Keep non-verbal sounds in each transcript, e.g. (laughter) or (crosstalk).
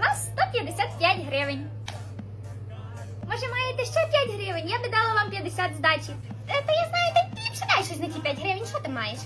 У вас 155 гривень. Може, маєте ще 5 гривень? Я би дала вам 50 здачі. Е, Та я знаю, ти ліпше дай щось на ті 5 гривень. Що ти маєш?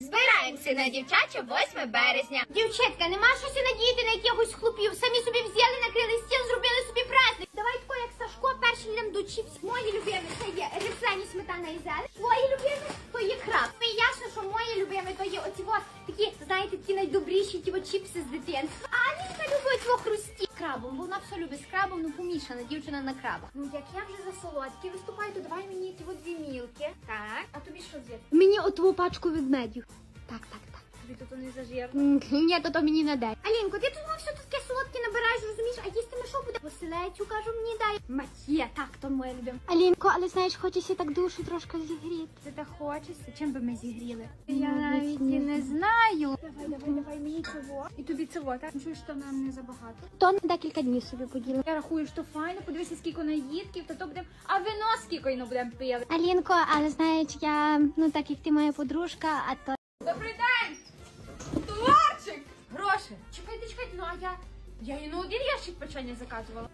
Збираємося на дівчаче 8 березня. Дівчатка, нема щось надіяти на якихось хлопів. Самі собі взяли, накрили стіл, зробили собі праздник. Давай тако, як Сашко, перший йдемо до. Мої любимі це є рифлені сметана і зелень. Твої любимі то є краб. І ясно, що мої любимі то є оці во, такі, знаєте, такі найдобріші ті чіпси з дитинства. А Алінка любить во хрусті. Крабом, бо вона все любить з крабом, ну помішана дівчина на краба. Ну як я вже за солодкі виступаю, то давай мені ті дві мілки. Так. А тобі що взяти? Мені отву пачку ведмедів. Так, так, так. Тобі тут не зажир. Ні, то то мені не дай. Алінко, ти тут все тут таке солодке набираєш, розумієш? Василецю, кажу, мені дай. Матє, так, то моє любим. Алінко, але знаєш, хочеться так душу трошки зігріти. Ти так хочеться? Чим би ми зігріли? Я Я навіть не і не знаю. Давай, давай, давай, мені цього. І тобі цього, так? Чуєш, що нам не забагато. То на декілька днів собі поділа. Я рахую, що файно, подивися, скільки наїдків, то то будемо. А вино скільки ну будемо пили. Алінко, але знаєш, я ну так як ти моя подружка, а то Добрий день! Товарчик! Гроші! Чекайте, чекайте, ну а я. Я і на один ящик печення заказувала.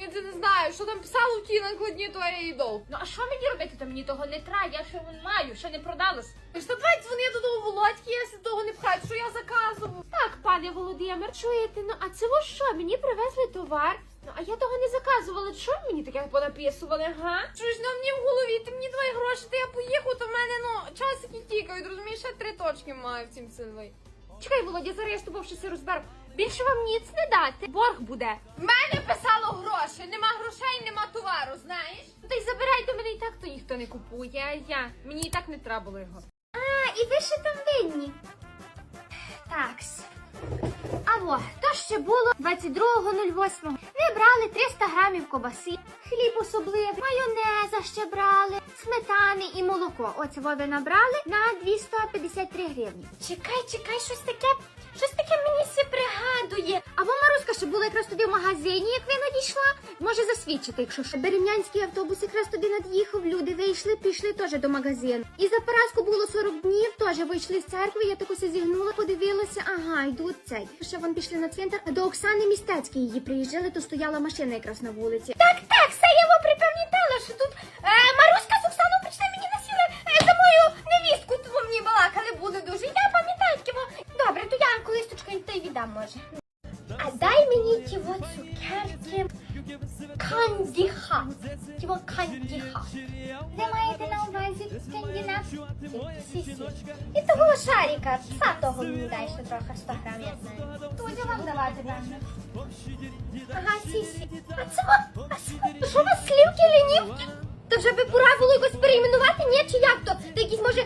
Я це не знаю, що там писало в тій накладні, то я їй. Ну а що мені робити? Та мені того не треба, я ще вон маю, ще не продалась. Ти ж давай дзвони до того Володьки, якщо того не пхать, що я заказував. Так, пане Володимир, чуєте, ну а це ось що? Мені привезли товар. Ну а я того не заказувала. Ви мені таке понаписували, га? Чуєш, ну мені в голові, ти мені давай гроші, то я поїхав, то в мене, ну, часики тікають, розумієш, ще три точки маю в цім силовий. Чекай, Володя, зараз я з тобою ще все розберу. Більше вам ніц не дати. Борг буде. В мене писало гроші, нема грошей, нема товару, знаєш? Ну та й забирайте мене і так, то ніхто не купує. А я. Мені і так не треба було його. А, і ви ще там винні. Такс. Аво, то ще було 22.08. Ви брали 300 грамів кобаси, хліб особливий, ще брали, сметани і молоко. Оце ви набрали на 253 гривні. Чекай, чекай, щось таке, щось таке мені все пригадує. Або Маруська ще була якраз тоді в магазині, як ви надійшла. Може засвідчити, якщо що. Беремнянський автобус якраз туди над'їхав, люди вийшли, пішли теж до магазину. І за Параску було 40 днів, теж вийшли з церкви, я таку зігнула, подивилася, ага, йдуть цей. Ще вон пішли на цвинтар, а до Оксани Містецької її приїжджали, то стояла машина якраз на вулиці. Так, так, що тут е, Маруська з Оксаном прийшли мені насіли е, за мою невістку, тут мені балакали були дуже. Я пам'ятаю таке, добре, то я колись точка та й віддам, може. А дай мені ті от цукерки кандіха. Ті от кандіха. Ви маєте на увазі кандінат? І того шарика, пса того мені дай ще трохи 100 грам, я знаю. Туди вам давати певно. Ага, сі-сі. А це а що у вас слівки лінівки? То вже би пора було якось перейменувати, ні, чи як то? То якісь, може,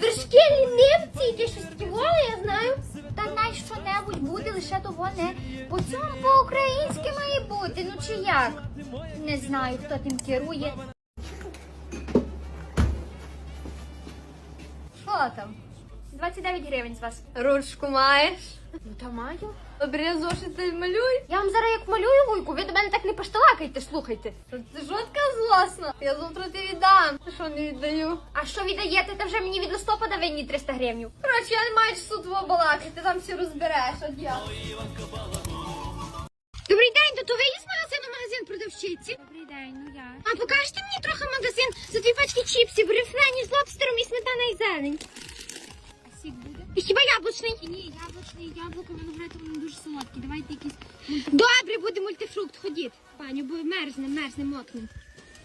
вершки лінивці, якісь щось таке, я знаю. Та най що-небудь буде, лише того не по цьому по-українськи має бути, ну чи як? Не знаю, хто тим керує. Що там? 29 гривень з вас. Ручку маєш? Ну та маю. Добре, зошити малюй. Я вам зараз як малюю вуйку, ви до мене так не пошталакайте, слухайте. Ти що така злосна? Я завтра ти віддам. Ти що не віддаю? А що віддаєте? Та вже мені від листопада винні 300 гривень. Коротше, я не маю часу твого балакати, ти там все розбереш, от я. Добрий день, то ви з магазину магазин продавщиці. Добрий день, ну я. А покажете мені трохи магазин за дві пачки чіпсів, рифлені з лобстером і сметана і зелень. А сік буде? І хіба яблучний? Ні, яблучний, яблуко, виноград, вони дуже солодкі. Давайте якісь. Добре, буде мультифрукт, ходіть. Паню, бо мерзне, мерзне, мокне.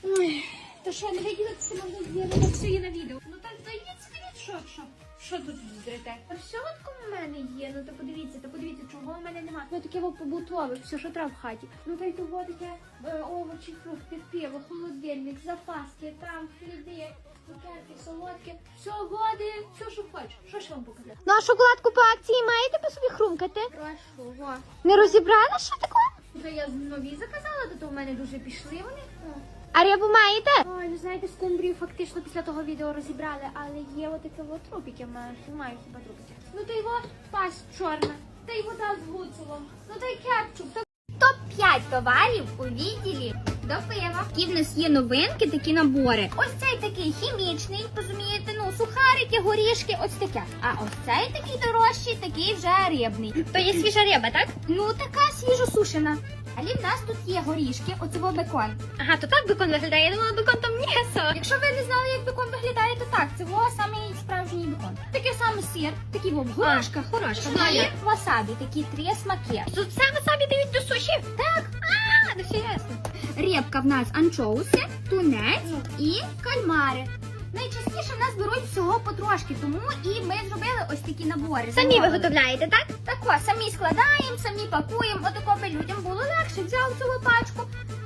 Ой, то що, не виділи це магазин? Так все є на відео. Ну так зайдіть, скажіть, що, що? Що тут зрите? Та все от у мене є, ну то подивіться, то подивіться, чого в мене нема. Ну таке побутове, все, що треба в хаті. Ну та й того таке е, овочі, фрукти, пиво, холодильник, запаски, там хліби, цукерки, солодкі, все, води, все, що хочеш. Що ж вам показати? Ну а шоколадку по акції маєте по собі хрумкати? Прошу, во. Не розібрала ще такого? Вже я нові заказала, то, то в мене дуже пішли вони. Ну. А рибу маєте? Ой, ну знаєте, скумбрію фактично після того відео розібрали, але є отаке от трупики, маю, маю хіба трупики. Ну та й от пасть чорна, та й вода з гуцулом, ну та й кетчуп, та... Топ-5 товарів у відділі до пива. Які в нас є новинки, такі набори. Ось цей такий хімічний, розумієте, ну, сухарики, горішки, ось таке. А ось цей такий дорожчий, такий вже рибний. То є свіжа риба, так? Ну, така свіжосушена. Але в нас тут є горішки, оцього бекон. Ага, то так бекон виглядає. Я думала, бекон там м'ясо. Якщо ви не знали, як бекон виглядає, то так, це во самий справжній бекон. Такий самий сир, такий во горошка, хороша. і васабі, такі три смаки. Тут все васабі дають до суші? Так. А, ну все ясно. Рибка в нас анчоуси, тунець і кальмари. Найчастіше в нас беруть всього потрошки, тому і ми зробили ось такі набори. Самі Замовили. виготовляєте, так? Так ось, самі складаємо, самі пакуємо, отако би людям було легше. Взяв цю пачку.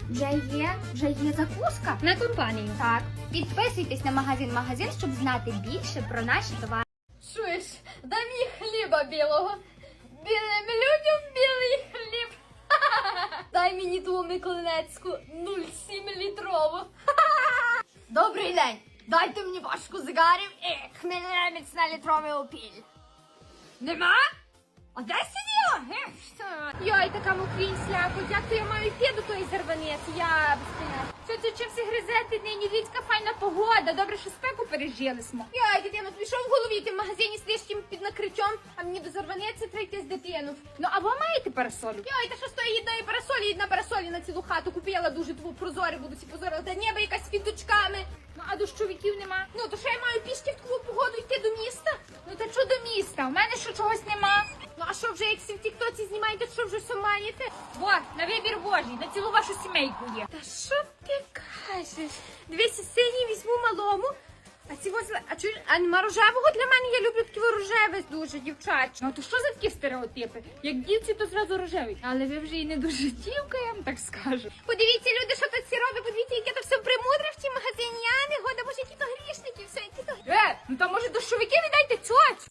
Вже є, вже є закуска. На компанію. Так, підписуйтесь на магазин магазин, щоб знати більше про наші товари. Чуєш, дай мені хліба білого. Білим людям білий хліб. Дай мені ту Миколинецьку 0,7 літрову. (laughs) Добрий день. Дайте мені пачку зигарів і хмельнець на літровий опіль. Нема? А де сиділа? Йой, така мокрінь слякоть, як то я маю йти до тої зарванець? Я без поняття. Що це чим гризети? Нині львівська файна погода. Добре, що спеку пережили смо. Йой, дитино, тобі що в голові? Ти в магазині сидиш тим під накриттям, а мені до зарванеться треба йти з дитину. Ну, а ви маєте парасолю? Йой, та що стоїть одної парасолі, і одна на цілу хату купила дуже прозорі, буду ці позори, та небо якась під дочками. Ну, а дощовиків нема. Ну, то що я маю пішки в таку погоду йти до міста? Ну, та що до міста? У мене що чогось нема. Ну, а що вже, як всі в тіктоці знімаєте, що вже все маєте? Во, на вибір Божий, на цілу вашу сімейку є. Та що ти кажеш? Дивися, синій візьму малому. А ці возле, а чуєш, а нема рожевого для мене, я люблю такі рожеве дуже, дівчачі. Ну, то що за такі стереотипи? Як дівці, то зразу рожевий. Але ви вже і не дуже дівка, я вам так скажу. Подивіться, люди, що тут всі роблять, подивіться, яке то все примудре в тій магазині. Я не года, боже, які то грішники, все, які то Е, ну то може дощовики віддайте цьоць.